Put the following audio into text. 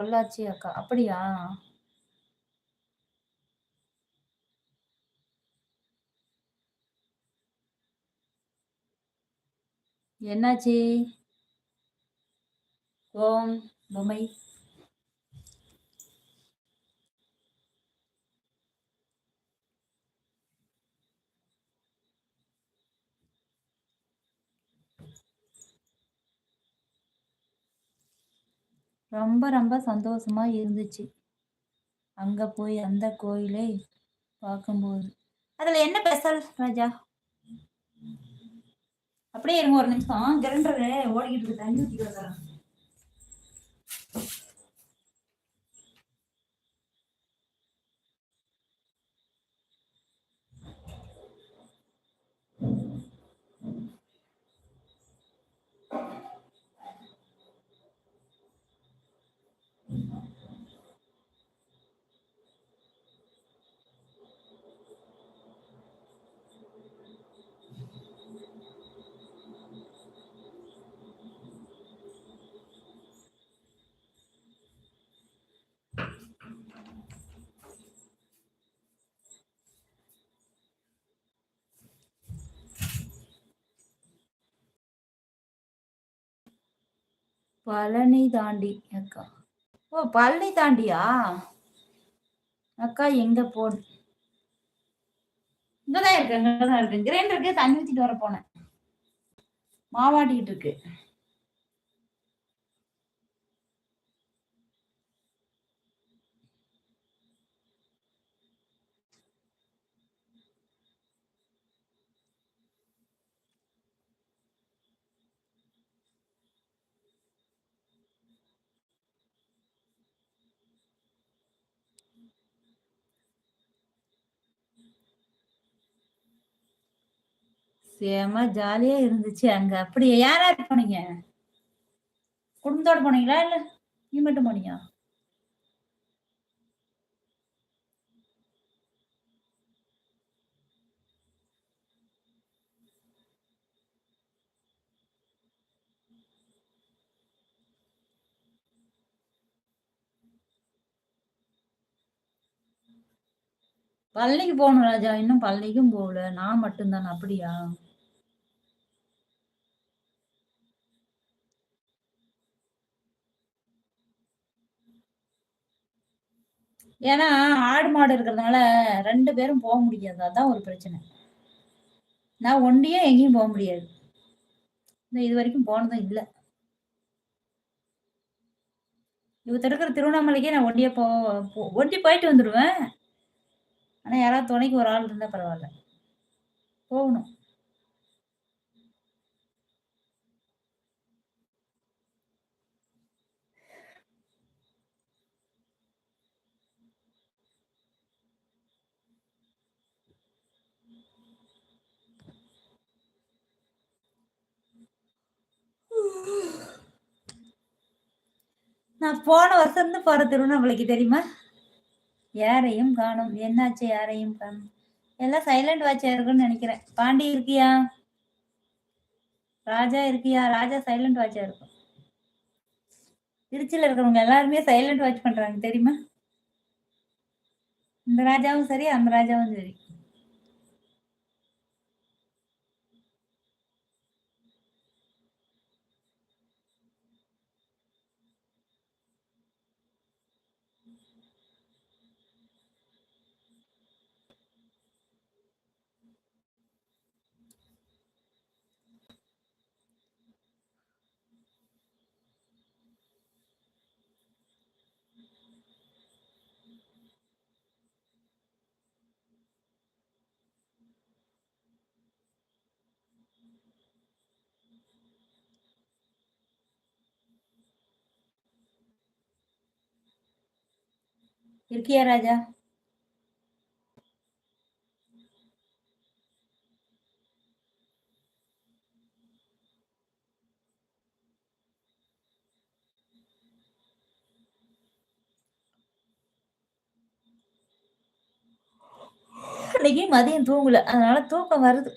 பொள்ளாச்சி அக்கா. அப்படியா? என்னாச்சு? ஓம் பொம்மை. ரொம்ப ரொம்ப சந்தோஷமாக இருந்துச்சு. அங்கே போய் அந்த கோயிலை பார்க்கும்போது. அதில் என்ன ஸ்பெஷல் ராஜா? அப்படியே இருங்க ஒரு நிமிஷம். கிரண்டர் ஓடிக்கிட்டு இருக்கு. தண்ணி ஊத்திட்டு பழனி தாண்டி அக்கா. ஓ! பழனி தாண்டியா? அக்கா எங்க போன்? இங்கதான் தான் இருக்கேன், இருக்கு இருக்கேன். கிரைண்டருக்கு தண்ணி ஊத்திட்டு வர போனேன். மாவாட்டிக்கிட்டு இருக்கு. சேமா ஜாலியா இருந்துச்சு அங்க. அப்படியா? யார் யார் போனீங்க? குடும்பத்தோட போனீங்களா? இல்ல நீ மட்டும் போனியா? பள்ளிக்கு போகணும் ராஜா. இன்னும் பள்ளிக்கும் போகல. நான் மட்டும்தான் அப்படியா? ஏன்னா, ஆடு, மாடு இருக்கிறதுனால ரெண்டு பேரும் போக முடியாது. அதான் ஒரு பிரச்சனை. நான் ஒண்டியும் எங்கேயும் போக முடியாது. இது வரைக்கும் போனதும் இல்லை இவத்த இருக்கிற திருவண்ணாமலைக்கே நான் ஒண்டியா போ போ ஒண்டி போயிட்டு வந்துடுவேன் ஆனால் யாராவது துணைக்கு ஒரு ஆள் இருந்தால் பரவாயில்ல போகணும். நான் போன வருஷம் இருந்து போறேன் திருவண்ணாமலைக்கு தெரியுமா? யாரையும் காணும் என்னாச்சு யாரையும் காணோம்? எல்லாம் சைலண்ட் வாட்சா இருக்குன்னு நினைக்கிறேன் பாண்டி இருக்கியா? ராஜா இருக்கியா? ராஜா சைலண்ட் வாட்சா இருக்கும். திருச்சியில இருக்கிறவங்க எல்லாருமே சைலண்ட் வாட்ச் பண்றாங்க தெரியுமா? இந்த ராஜாவும் சரி, அந்த ராஜாவும் சரி. இருக்கியா ராஜா? அன்னைக்கு மதியம் தூங்கல. அதனால தூக்கம் வருது.